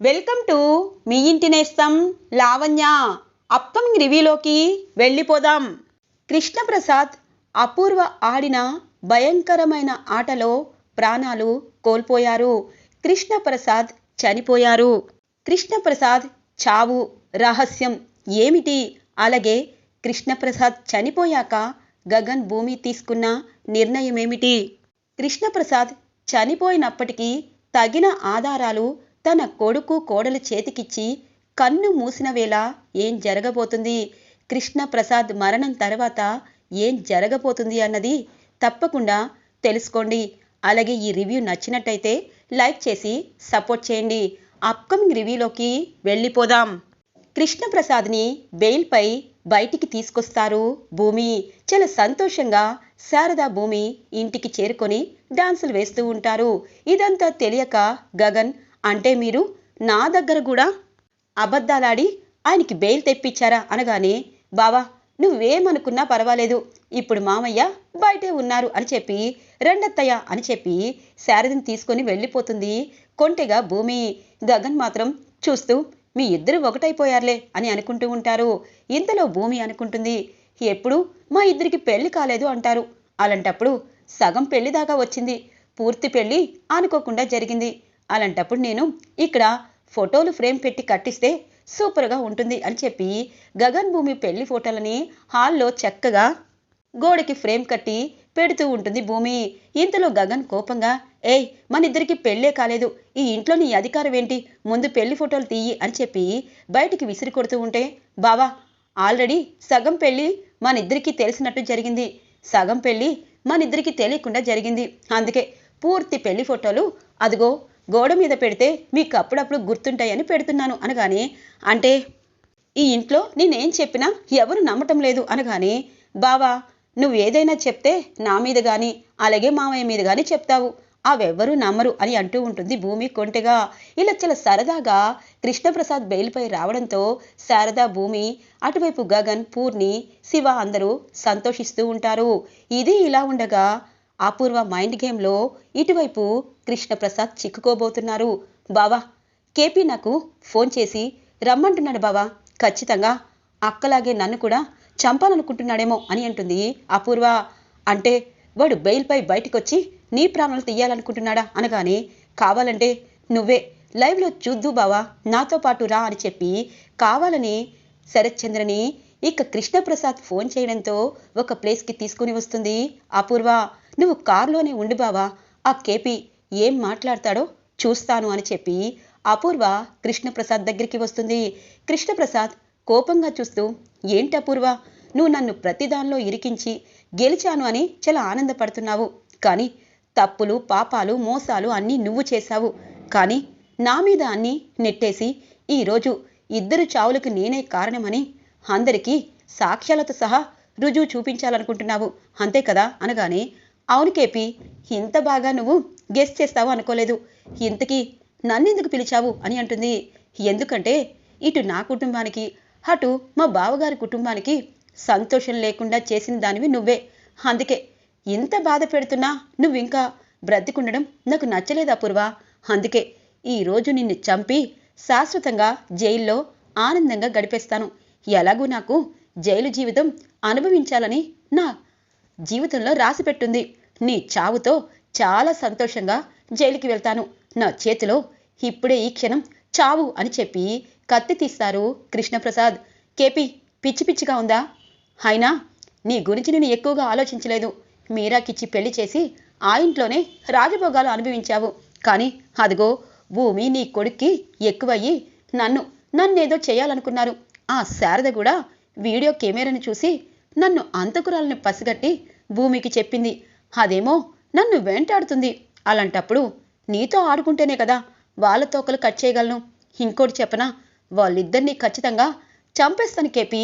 Welcome to me ఇంటి నేస్తం Lavanya. Upcoming రివ్యూలోకి వెళ్ళిపోదాం. కృష్ణప్రసాద్ అపూర్వ ఆడిన భయంకరమైన ఆటలో ప్రాణాలు కోల్పోయారు. కృష్ణప్రసాద్ చనిపోయారు. కృష్ణప్రసాద్ చావు రహస్యం ఏమిటి? అలాగే కృష్ణప్రసాద్ చనిపోయాక గగన్ భూమి తీసుకున్న నిర్ణయం ఏమిటి కృష్ణప్రసాద్ చనిపోయినప్పటికీ తగిన ఆధారాలు తన కొడుకు కోడలు చేతికిచ్చి కన్ను మూసిన వేళ ఏం జరగబోతుంది? కృష్ణప్రసాద్ మరణం తర్వాత ఏం జరగబోతుంది అన్నది తప్పకుండా తెలుసుకోండి. అలాగే ఈ రివ్యూ నచ్చినట్టయితే లైక్ చేసి సపోర్ట్ చేయండి. అప్కమింగ్ రివ్యూలోకి వెళ్ళిపోదాం. కృష్ణప్రసాద్ని బెయిల్పై బయటికి తీసుకొస్తారు భూమి. చాలా సంతోషంగా శారదా భూమి ఇంటికి చేరుకొని డాన్సులు వేస్తూ ఉంటారు. ఇదంతా తెలియక గగన్ అంటే మీరు నా దగ్గర కూడా అబద్ధాలాడి ఆయనకి బెయిల్ తెప్పించారా అనగానే బావా నువ్వేమనుకున్నా పర్వాలేదు. ఇప్పుడు మామయ్య బయటే ఉన్నారు అని చెప్పి రెండత్తయ్య అని చెప్పి శారదిని తీసుకొని వెళ్ళిపోతుంది కొంటెగా భూమి. గగన్ మాత్రం చూస్తూ మీ ఇద్దరు ఒకటైపోయారులే అని అనుకుంటూ ఉంటారు. ఇంతలో భూమి అనుకుంటుంది ఎప్పుడు మా ఇద్దరికి పెళ్ళి కాలేదు అంటారు. అలాంటప్పుడు సగం పెళ్ళి దాకా వచ్చింది. పూర్తి పెళ్ళి అనుకోకుండా జరిగింది. అలాంటప్పుడు నేను ఇక్కడ ఫోటోలు ఫ్రేమ్ పెట్టి కట్టిస్తే సూపర్గా ఉంటుంది అని చెప్పి గగన్ భూమి పెళ్ళి ఫోటోలని హాల్లో చక్కగా గోడకి ఫ్రేమ్ కట్టి పెడుతూ ఉంటుంది భూమి. ఇంతలో గగన్ కోపంగా ఏయ్ మన ఇద్దరికి పెళ్ళే కాలేదు. ఈ ఇంట్లో నీ అధికారం ఏంటి? ముందు పెళ్ళి ఫోటోలు తీయి అని చెప్పి బయటికి విసిరి కొడుతూ ఉంటే బావా ఆల్రెడీ సగం పెళ్ళి మన ఇద్దరికి తెలిసినట్టు జరిగింది. సగం పెళ్ళి మన ఇద్దరికి తెలియకుండా జరిగింది. అందుకే పూర్తి పెళ్ళి ఫోటోలు అదిగో గోడ మీద పెడితే మీకు అప్పుడప్పుడు గుర్తుంటాయని పెడుతున్నాను అనగానే అంటే ఈ ఇంట్లో నేనేం చెప్పినా ఎవరు నమ్మటం లేదు అనగానే బావా నువ్వు ఏదైనా చెప్తే నా మీద కానీ అలాగే మామయ్య మీద కానీ చెప్తావు. అవెవ్వరూ నమ్మరు అని అంటూ ఉంటుంది భూమి కొంటెగా. ఇలా చాలా సరదాగా కృష్ణప్రసాద్ బెయిల్పై రావడంతో శారదా భూమి అటువైపు గగన్ పూర్ణి శివ అందరూ సంతోషిస్తూ ఉంటారు. ఇది ఇలా ఉండగా అపూర్వ మైండ్ గేమ్లో ఇటువైపు కృష్ణప్రసాద్ చిక్కుకోబోతున్నారు. బావా కేపీ నాకు ఫోన్ చేసి రమ్మంటున్నాడు బావా ఖచ్చితంగా అక్కలాగే నన్ను కూడా చంపాలనుకుంటున్నాడేమో అని అంటుంది అపూర్వ. అంటే వాడు బెయిల్పై బయటకొచ్చి నీ ప్రాణాలు తీయాలనుకుంటున్నాడా అనగానే కావాలంటే నువ్వే లైవ్లో చూద్దు బావా నాతో పాటు రా అని చెప్పి కావాలని శరత్చంద్రని ఇక కృష్ణప్రసాద్ ఫోన్ చేయడంతో ఒక ప్లేస్కి తీసుకుని వస్తుంది అపూర్వ. నువ్వు కారులోనే ఉండి బావా. ఆ కేపీ ఏం మాట్లాడతాడో చూస్తాను అని చెప్పి అపూర్వ కృష్ణప్రసాద్ దగ్గరికి వస్తుంది. కృష్ణప్రసాద్ కోపంగా చూస్తూ ఏంటి అపూర్వ? నువ్వు నన్ను ప్రతిదానిలో ఇరికించి గెలిచాను అని చాలా ఆనందపడుతున్నావు. కానీ తప్పులు పాపాలు మోసాలు అన్నీ నువ్వు చేశావు. కానీ నా మీద అన్నీ నెట్టేసి ఈరోజు ఇద్దరు చావులకు నేనే కారణమని అందరికీ సాక్ష్యాలతో సహా రుజువు చూపించాలనుకుంటున్నావు. అంతే కదా? అనగానే అవును కేపి ఇంత బాగా నువ్వు గెస్ చేస్తావు అనుకోలేదు. ఇంతకీ నన్నెందుకు పిలిచావు అని అంటుంది. ఎందుకంటే ఇటు నా కుటుంబానికి అటు మా బావగారి కుటుంబానికి సంతోషం లేకుండా చేసిన దానివి నువ్వే. అందుకే ఇంత బాధ పెడుతున్నా నువ్వు ఇంకా బ్రతికుండడం నాకు నచ్చలేదు అపూర్వ. అందుకే ఈరోజు నిన్ను చంపి శాశ్వతంగా జైల్లో ఆనందంగా గడిపేస్తాను. ఎలాగూ నాకు జైలు జీవితం అనుభవించాలని నా జీవితంలో రాసిపెట్టుంది నీ చావుతో చాలా సంతోషంగా జైలుకి వెళ్తాను. నా చేతిలో ఇప్పుడే ఈ క్షణం చావు అని చెప్పి కత్తి తీస్తారు కృష్ణప్రసాద్. కేపీ పిచ్చి పిచ్చిగా ఉందా? అయినా నీ గురించి నేను ఎక్కువగా ఆలోచించలేదు. మీరాకిచ్చి పెళ్ళి చేసి ఆ ఇంట్లోనే రాజభోగాలు అనుభవించావు. కానీ అదిగో భూమి నీ కొడుక్కి ఎక్కువయ్యి నన్ను నన్నేదో చేయాలనుకున్నారు. ఆ శారద కూడా వీడియో కెమెరాను చూసి నన్ను అంతకురాలను పసిగట్టి భూమికి చెప్పింది. అదేమో నన్ను వెంటాడుతుంది. అలాంటప్పుడు నీతో ఆడుకుంటేనే కదా వాళ్ళ తోకలు కట్ చేయగలను. ఇంకోటి చెప్పనా వాళ్ళిద్దరినీ ఖచ్చితంగా చంపేస్తాను కేపి.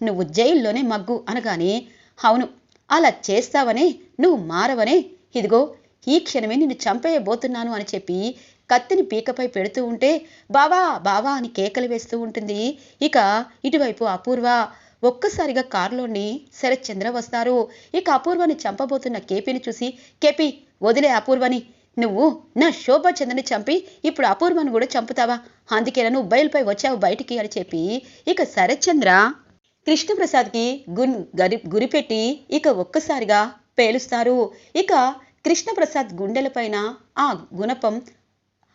నువ్వు జైల్లోనే మగ్గు అనగానే అవును అలా చేస్తావనే నువ్వు మారవనే. ఇదిగో ఈ క్షణమే నిన్ను చంపేయబోతున్నాను అని చెప్పి కత్తిని పీకపై పెడుతూ ఉంటే బావా బావా అని కేకలు వేస్తూ ఉంటుంది. ఇక ఇటువైపు అపూర్వ ఒక్కసారిగా కారులోని శరత్చంద్ర వస్తారు. ఇక అపూర్వని చంపబోతున్న కేపీని చూసి కేపీ వదిలే అపూర్వని. నువ్వు నా శోభాచంద్రని చంపి ఇప్పుడు అపూర్వను కూడా చంపుతావా? అందుకేనా నువ్వు బయలుపై వచ్చావు బయటికి అని చెప్పి ఇక శరత్చంద్ర కృష్ణప్రసాద్కి గున్ గరి గురిపెట్టి ఇక ఒక్కసారిగా పేలుస్తారు. ఇక కృష్ణప్రసాద్ గుండెలపైన ఆ గుణపం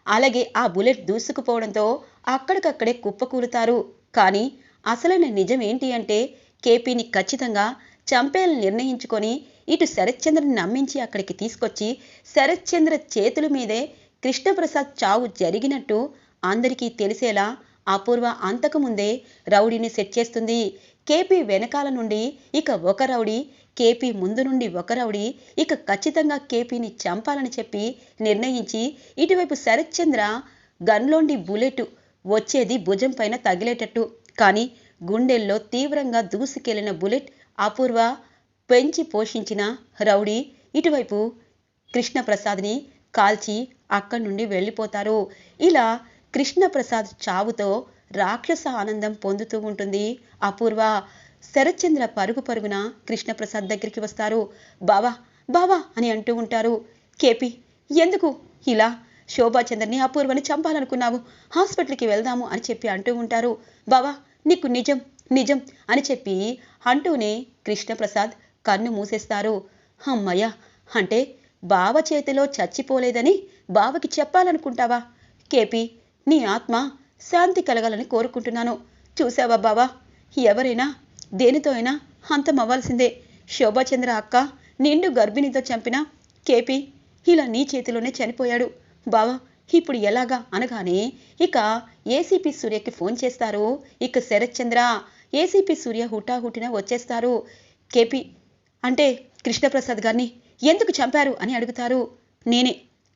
అలాగే ఆ బుల్లెట్ దూసుకుపోవడంతో అక్కడికక్కడే కుప్పకూలుతారు. కానీ అసలైన నిజం ఏంటి అంటే కేపీని ఖచ్చితంగా చంపేయాలని నిర్ణయించుకొని ఇటు శరత్చంద్రని నమ్మించి అక్కడికి తీసుకొచ్చి శరత్చంద్ర చేతుల మీదే కృష్ణప్రసాద్ చావు జరిగినట్టు అందరికీ తెలిసేలా అపూర్వ అంతకుముందే రౌడీని సెట్ చేస్తుంది. కేపీ వెనకాల నుండి ఇక ఒక రౌడీ కేపీ ముందు నుండి ఒక రౌడీ ఇక ఖచ్చితంగా కేపీని చంపాలని చెప్పి నిర్ణయించి ఇటువైపు శరత్చంద్ర గన్లోండి బుల్లెట్ వచ్చేది భుజం పైన తగిలేటట్టు. కానీ గుండెల్లో తీవ్రంగా దూసుకెళ్ళిన బుల్లెట్ అపూర్వ పెంచి పోషించిన రౌడీ ఇటువైపు కృష్ణప్రసాద్ని కాల్చి అక్కడి నుండి వెళ్ళిపోతారు. ఇలా కృష్ణప్రసాద్ చావుతో రాక్షస ఆనందం పొందుతూ ఉంటుంది. అపూర్వ శరత్చంద్ర పరుగు పరుగున కృష్ణప్రసాద్ దగ్గరికి వస్తారు. బావా బావా అని అంటూ ఉంటారు. కేపి ఎందుకు ఇలా శోభాచంద్రని అపూర్వని చంపాలనుకున్నావు. హాస్పిటల్కి వెళ్దాము అని చెప్పి అంటూ ఉంటారు. బావా నీకు నిజం నిజం అని చెప్పి అంటూనే కృష్ణప్రసాద్ కన్ను మూసేస్తారు. అమ్మయ్య అంటే బావ చేతిలో చచ్చిపోలేదని బావకి చెప్పాలనుకుంటావా? కేపి నీ ఆత్మ శాంతి కలగాలని కోరుకుంటున్నాను. చూసావా బావా? ఎవరైనా దేనితో అయినా అంతమవ్వాల్సిందే శోభాచంద్ర అక్క నిండు గర్భిణితో చంపిన కేపీ ఇలా నీ చేతిలోనే చనిపోయాడు. బావా ఇప్పుడు ఎలాగా? అనగానే ఇక ఏసీపీ సూర్యకి ఫోన్ చేస్తారు. ఇక శరత్చంద్ర ఏసీపీ సూర్య హుటాహుటిన వచ్చేస్తారు. కేపీ అంటే కృష్ణప్రసాద్ గారిని ఎందుకు చంపారు అని అడుగుతారు. నేనే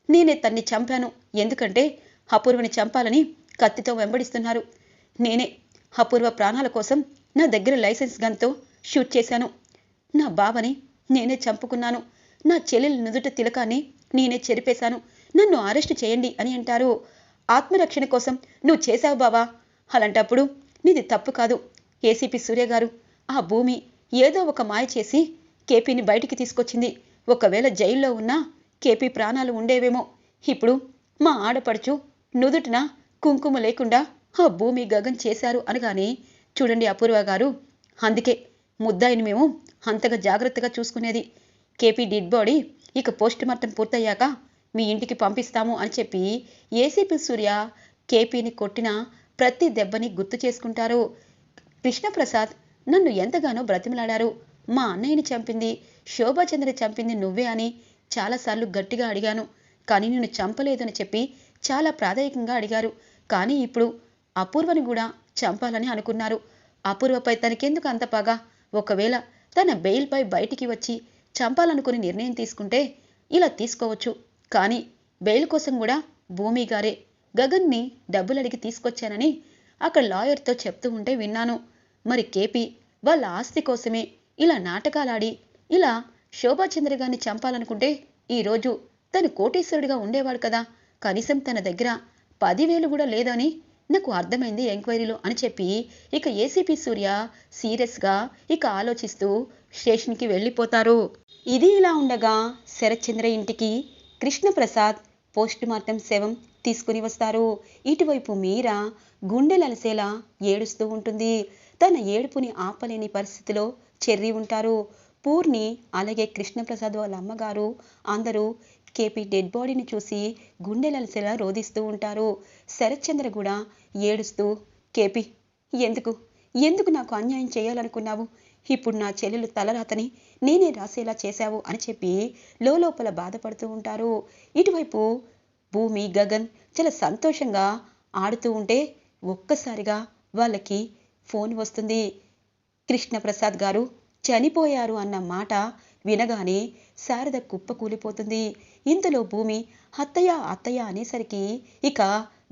నేనే తన్ని చంపాను. ఎందుకంటే అపూర్వని చంపాలని కత్తితో వెంబడిస్తున్నారు. నేనే అపూర్వ ప్రాణాల కోసం నా దగ్గర లైసెన్స్ గన్తో షూట్ చేశాను. నా బావని నేనే చంపుకున్నాను. నా చెల్లెలి నుదుట తిలకాన్ని నేనే చెరిపేశాను. నన్ను అరెస్ట్ చేయండి అని అంటారు. ఆత్మరక్షణ కోసం నువ్వు చేశావు బావా. అలాంటప్పుడు నీది తప్పు కాదు. ఏసీపీ సూర్య గారు ఆ భూమి ఏదో ఒక మాయ చేసి కేపీని బయటికి తీసుకొచ్చింది. ఒకవేళ జైల్లో ఉన్నా కేపీ ప్రాణాలు ఉండేవేమో. ఇప్పుడు మా ఆడపడుచు నుదుటిన కుంకుమ లేకుండా ఆ భూమి గగన్ చేశారు అనగానే చూడండి అపూర్వ గారు. అందుకే ముద్దాయిని మేము అంతగా జాగ్రత్తగా చూసుకునేది. కేపీ డెడ్ బాడీ ఇక పోస్ట్ మార్టం పూర్తయ్యాక మీ ఇంటికి పంపిస్తాము అని చెప్పి ఏసీపీ సూర్య కేపీని కొట్టిన ప్రతి దెబ్బని గుర్తు చేసుకుంటారు. కృష్ణప్రసాద్ నన్ను ఎంతగానో బ్రతిమలాడారు. మా అన్నయ్యని చంపింది శోభాచంద్ర చంపింది నువ్వే అని చాలాసార్లు గట్టిగా అడిగాను. కానీ నేను చంపలేదని చెప్పి చాలా ప్రాధాయకంగా అడిగారు. కానీ ఇప్పుడు అపూర్వని కూడా చంపాలని అనుకున్నారు. అపూర్వపై తనకెందుకు అంత పగ? ఒకవేళ తన బెయిల్పై బయటికి వచ్చి చంపాలనుకుని నిర్ణయం తీసుకుంటే ఇలా తీసుకోవచ్చు. కానీ బెయిల్ కోసం కూడా భూమి గారే. గగన్ని డబ్బులు అడిగి తీసుకొచ్చానని అక్కడ లాయర్తో చెప్తూ ఉంటే విన్నాను. మరి కేపీ వాళ్ళ ఆస్తి కోసమే ఇలా నాటకాలాడి ఇలా శోభాచంద్ర గారిని చంపాలనుకుంటే ఈరోజు తను కోటేశ్వరుడిగా ఉండేవాడు కదా. కనీసం తన దగ్గర పదివేలు కూడా లేదని నాకు అర్థమైంది ఎంక్వైరీలో అని చెప్పి ఇక ఏసీపీ సూర్య సీరియస్గా ఇక ఆలోచిస్తూ స్టేషన్కి వెళ్ళిపోతారు. ఇది ఇలా ఉండగా శరత్చంద్ర ఇంటికి కృష్ణప్రసాద్ పోస్ట్ మార్టం శవం తీసుకుని వస్తారు. ఇటువైపు మీరా గుండెలలసేలా ఏడుస్తూ ఉంటుంది. తన ఏడుపుని ఆపలేని పరిస్థితిలో చెర్రి ఉంటారు. పూర్ణి అలాగే కృష్ణప్రసాద్ వాళ్ళ అమ్మగారు అందరూ కేపీ డెడ్ బాడీని చూసి గుండెలలసేలా రోధిస్తూ ఉంటారు. శరత్చంద్ర కూడా ఏడుస్తూ కేపీ ఎందుకు? ఎందుకు నాకు అన్యాయం చేయాలనుకున్నావు? ఇప్పుడు నా చెల్లెలు తలరాతని నేనే రాసేలా చేశావు అని చెప్పి లోపల బాధపడుతూ ఉంటారు. ఇటువైపు భూమి గగన్ చాలా సంతోషంగా ఆడుతూ ఉంటే ఒక్కసారిగా వాళ్ళకి ఫోన్ వస్తుంది. కృష్ణప్రసాద్ గారు చనిపోయారు అన్న మాట వినగానే శారద కుప్ప కూలిపోతుంది. ఇంతలో భూమి అత్తయ్య అత్తయ్య అనేసరికి ఇక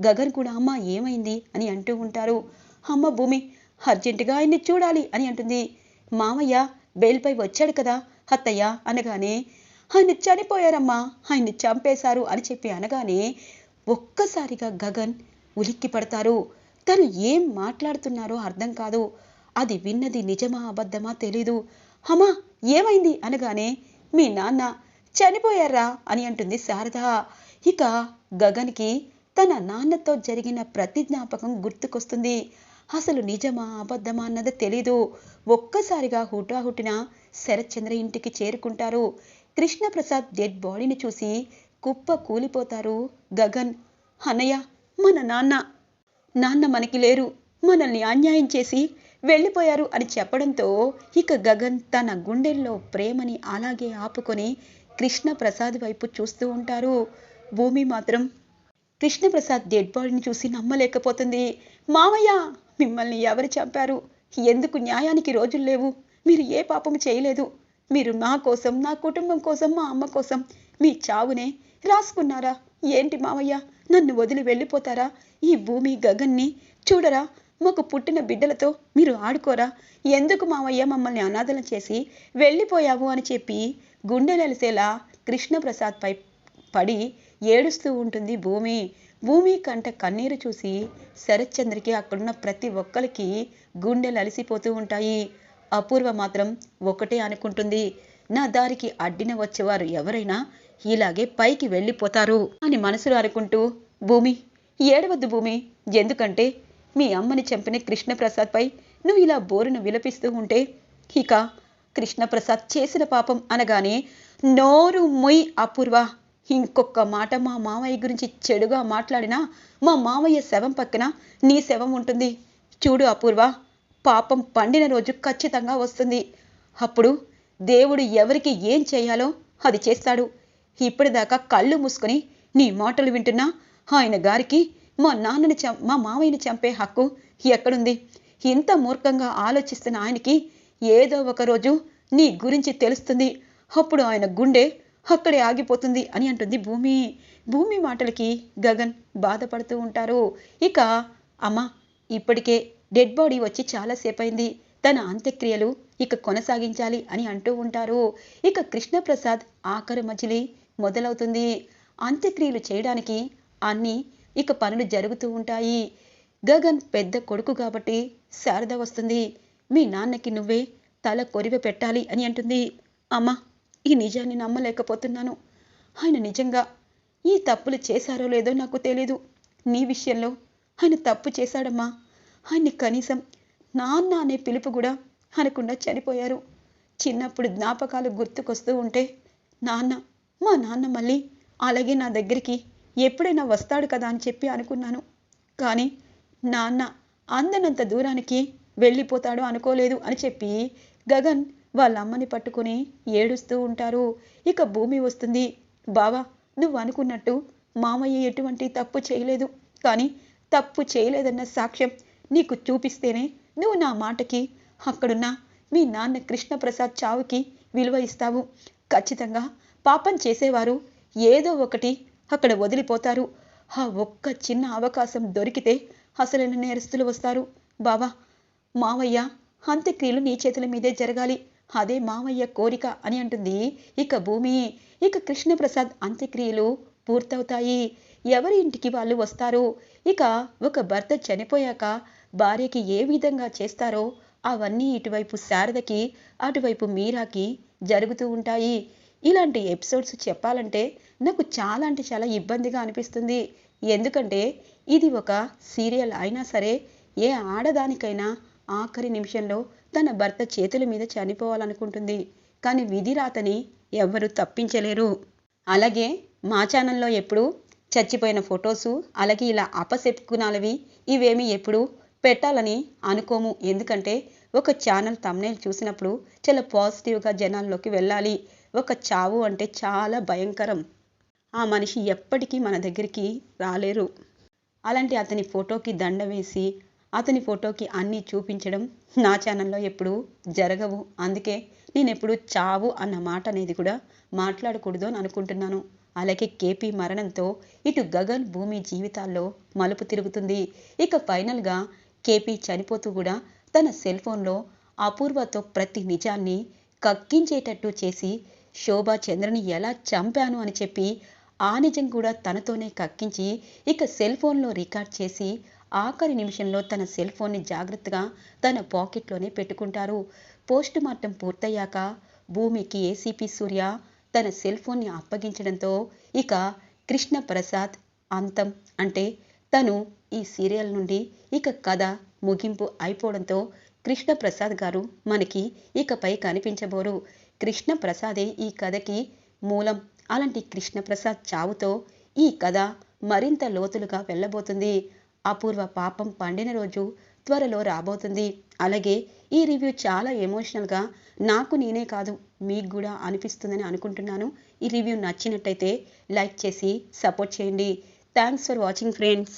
గగన్ కూడా అమ్మ ఏమైంది? అని అంటూ ఉంటారు. అమ్మ భూమి అర్జెంటుగా ఆయన్ని చూడాలి అని అంటుంది. మామయ్య బెయిల్పై వచ్చాడు కదా అత్తయ్య అనగానే ఆయన చనిపోయారమ్మా ఆయన్ని చంపేశారు అని చెప్పి అనగానే ఒక్కసారిగా గగన్ ఉలిక్కి పడతారు. తను ఏం మాట్లాడుతున్నారో అర్థం కాదు. అది విన్నది నిజమా అబద్ధమా తెలీదు. అమ్మా ఏమైంది? అనగానే మీ నాన్న చనిపోయారా? అని అంటుంది శారద. ఇక గగన్కి తన నాన్నతో జరిగిన ప్రతి జ్ఞాపకం గుర్తుకొస్తుంది. అసలు నిజమా అబద్ధమా అన్నది తెలీదు. ఒక్కసారిగా హుటాహుటిన శరత్చంద్ర ఇంటికి చేరుకుంటారు. కృష్ణప్రసాద్ డెడ్ బాడీని చూసి కుప్ప కూలిపోతారు గగన్. అన్నయ్య మన నాన్న. నాన్న మనకి లేరు. మనల్ని అన్యాయం చేసి వెళ్ళిపోయారు అని చెప్పడంతో ఇక గగన్ తన గుండెల్లో ప్రేమని అలాగే ఆపుకొని కృష్ణప్రసాద్ వైపు చూస్తూ ఉంటారు. భూమి మాత్రం కృష్ణప్రసాద్ డెడ్ బాడీని చూసి నమ్మలేకపోతుంది. మామయ్య మిమ్మల్ని ఎవరు చంపారు? ఎందుకు న్యాయానికి రోజులు లేవు? మీరు ఏ పాపము చేయలేదు? మీరు మా కోసం నా కుటుంబం కోసం మా అమ్మ కోసం మీ చావునే రాసుకున్నారా? ఏంటి మామయ్య నన్ను వదిలి వెళ్ళిపోతారా? ఈ భూమి గగన్ని చూడరా? మాకు పుట్టిన బిడ్డలతో మీరు ఆడుకోరా? ఎందుకు మావయ్య మమ్మల్ని అనాథలం చేసి వెళ్ళిపోయావు అని చెప్పి గుండెలెలిసేలా కృష్ణప్రసాద్ పై పడి ఏడుస్తూ ఉంటుంది భూమి. భూమి కంట కన్నీరు చూసి శరత్చంద్రకి అక్కడున్న ప్రతి ఒక్కరికి గుండెలు అలసిపోతూ ఉంటాయి. అపూర్వ మాత్రం ఒకటే అనుకుంటుంది. నా దారికి అడ్డిన వచ్చేవారు ఎవరైనా ఇలాగే పైకి వెళ్ళిపోతారు అని మనసులో అనుకుంటూ భూమి ఏడవద్దు భూమి. ఎందుకంటే మీ అమ్మని చంపిన కృష్ణప్రసాద్పై నువ్వు ఇలా బోరును విలపిస్తూ ఉంటే ఇక కృష్ణప్రసాద్ చేసిన పాపం అనగానే నోరు ముయ్ అపూర్వ. ఇంకొక మాట మా మామయ్య గురించి చెడుగా మాట్లాడినా మా మామయ్య శవం పక్కన నీ శవం ఉంటుంది. చూడు అపూర్వ పాపం పండిన రోజు ఖచ్చితంగా వస్తుంది. అప్పుడు దేవుడు ఎవరికి ఏం చేయాలో అది చేస్తాడు. ఇప్పటిదాకా కళ్ళు మూసుకొని నీ మాటలు వింటున్నా ఆయన గారికి మా నాన్నని చం మా మామయ్యని చంపే హక్కు ఎక్కడుంది? ఇంత మూర్ఖంగా ఆలోచిస్తున్న ఆయనకి ఏదో ఒక రోజు నీ గురించి తెలుస్తుంది. అప్పుడు ఆయన గుండె అక్కడే ఆగిపోతుంది అని అంటుంది భూమి. భూమి మాటలకి గగన్ బాధపడుతూ ఉంటారు. ఇక అమ్మ ఇప్పటికే డెడ్ బాడీ వచ్చి చాలాసేపు అయింది తన అంత్యక్రియలు ఇక కొనసాగించాలి అని అంటూ ఉంటారు. ఇక కృష్ణప్రసాద్ ఆఖరు మజిలి మొదలవుతుంది. అంత్యక్రియలు చేయడానికి అన్ని ఇక పనులు జరుగుతూ ఉంటాయి. గగన్ పెద్ద కొడుకు కాబట్టి శారద వస్తుంది. మీ నాన్నకి నువ్వే తల కొరివ పెట్టాలి అని అంటుంది. అమ్మ ఈ నిజాన్ని నమ్మలేకపోతున్నాను. ఆయన నిజంగా ఈ తప్పులు చేశారో లేదో నాకు తెలీదు. నీ విషయంలో ఆయన తప్పు చేశాడమ్మా. ఆయన్ని కనీసం నాన్న అనే పిలుపు కూడా అనకుండా చనిపోయారు. చిన్నప్పుడు జ్ఞాపకాలు గుర్తుకొస్తూ ఉంటే నాన్న మా నాన్న మళ్ళీ అలాగే నా దగ్గరికి ఎప్పుడైనా వస్తాడు కదా అని చెప్పి అనుకున్నాను. కానీ నాన్న అందనంత దూరానికి వెళ్ళిపోతాడు అనుకోలేదు అని చెప్పి గగన్ వాళ్ళ అమ్మని పట్టుకుని ఏడుస్తూ ఉంటారు. ఇక భూమి వస్తుంది. బావా నువ్వు అనుకున్నట్టు మామయ్య ఎటువంటి తప్పు చేయలేదు. కానీ తప్పు చేయలేదన్న సాక్ష్యం నీకు చూపిస్తేనే నువ్వు నా మాటకి అక్కడున్న మీ నాన్న కృష్ణప్రసాద్ చావుకి విలువ ఇస్తావు. ఖచ్చితంగా పాపం చేసేవారు ఏదో ఒకటి అక్కడ వదిలిపోతారు. ఆ ఒక్క చిన్న అవకాశం దొరికితే అసలైన నేరస్తులు వస్తారు. బావా మావయ్య అంత్యక్రియలు నీ చేతుల మీదే జరగాలి. అదే మావయ్య కోరిక అని అంటుంది. ఇక భూమి ఇక కృష్ణప్రసాద్ అంత్యక్రియలు పూర్తవుతాయి. ఎవరి ఇంటికి వాళ్ళు వస్తారు? ఇక ఒక భర్త చనిపోయాక భార్యకి ఏ విధంగా చేస్తారో అవన్నీ ఇటువైపు శారదకి అటువైపు మీరాకి జరుగుతూ ఉంటాయి. ఇలాంటి ఎపిసోడ్స్ చెప్పాలంటే నాకు చాలా అంటే చాలా ఇబ్బందిగా అనిపిస్తుంది. ఎందుకంటే ఇది ఒక సీరియల్ అయినా సరే ఏ ఆడదానికైనా ఆఖరి నిమిషంలో తన భర్త చేతుల మీద చనిపోవాలనుకుంటుంది. కానీ విధి రాతని ఎవ్వరూ తప్పించలేరు. అలాగే మా ఛానల్లో ఎప్పుడు చచ్చిపోయిన ఫొటోసు అలాగే ఇలా అపశెప్పుకునాలవి ఇవేమి ఎప్పుడు పెట్టాలని అనుకోము. ఎందుకంటే ఒక ఛానల్ తమ్నేల్ చూసినప్పుడు చాలా పాజిటివ్గా జనాల్లోకి వెళ్ళాలి. ఒక చావు అంటే చాలా భయంకరం. ఆ మనిషి ఎప్పటికీ మన దగ్గరికి రాలేరు. అలాంటి అతని ఫోటోకి దండ వేసి అతని ఫోటోకి అన్నీ చూపించడం నా ఛానల్లో ఎప్పుడూ జరగవు. అందుకే నేను ఎప్పుడు చావు అన్న మాట అనేది కూడా మాట్లాడకూడదు అని అనుకుంటున్నాను. అలాగే కేపీ మరణంతో ఇటు గగన్ భూమి జీవితాల్లో మలుపు తిరుగుతుంది. ఇక ఫైనల్గా కేపీ చనిపోతూ కూడా తన సెల్ ఫోన్లో అపూర్వతో ప్రతి నిజాన్ని కక్కించేటట్టు చేసి శోభా చంద్రని ఎలా చంపాను అని చెప్పి ఆ నిజం కూడా తనతోనే కక్కించి ఇక సెల్ ఫోన్లో రికార్డ్ చేసి ఆఖరి నిమిషంలో తన సెల్ ఫోన్ని జాగ్రత్తగా తన పాకెట్లోనే పెట్టుకుంటారు. పోస్ట్ మార్టం పూర్తయ్యాక భూమికి ఏసీపీ సూర్య తన సెల్ ఫోన్ని అప్పగించడంతో ఇక కృష్ణ ప్రసాద్ అంతం అంటే తను ఈ సీరియల్ నుండి ఇక కథ ముగింపు అయిపోవడంతో కృష్ణ ప్రసాద్ గారు మనకి ఇకపై కనిపించబోరు. కృష్ణ ప్రసాదే ఈ కథకి మూలం అలాంటి కృష్ణ ప్రసాద్ చావుతో ఈ కథ మరింత లోతులుగా వెళ్ళబోతుంది. అపూర్వ పాపం పండిన రోజు త్వరలో రాబోతుంది. అలాగే ఈ రివ్యూ చాలా ఎమోషనల్గా నాకు నేనే కాదు మీకు కూడా అనిపిస్తుందని అనుకుంటున్నాను. ఈ రివ్యూ నచ్చినట్టయితే లైక్ చేసి సపోర్ట్ చేయండి. Thanks for watching friends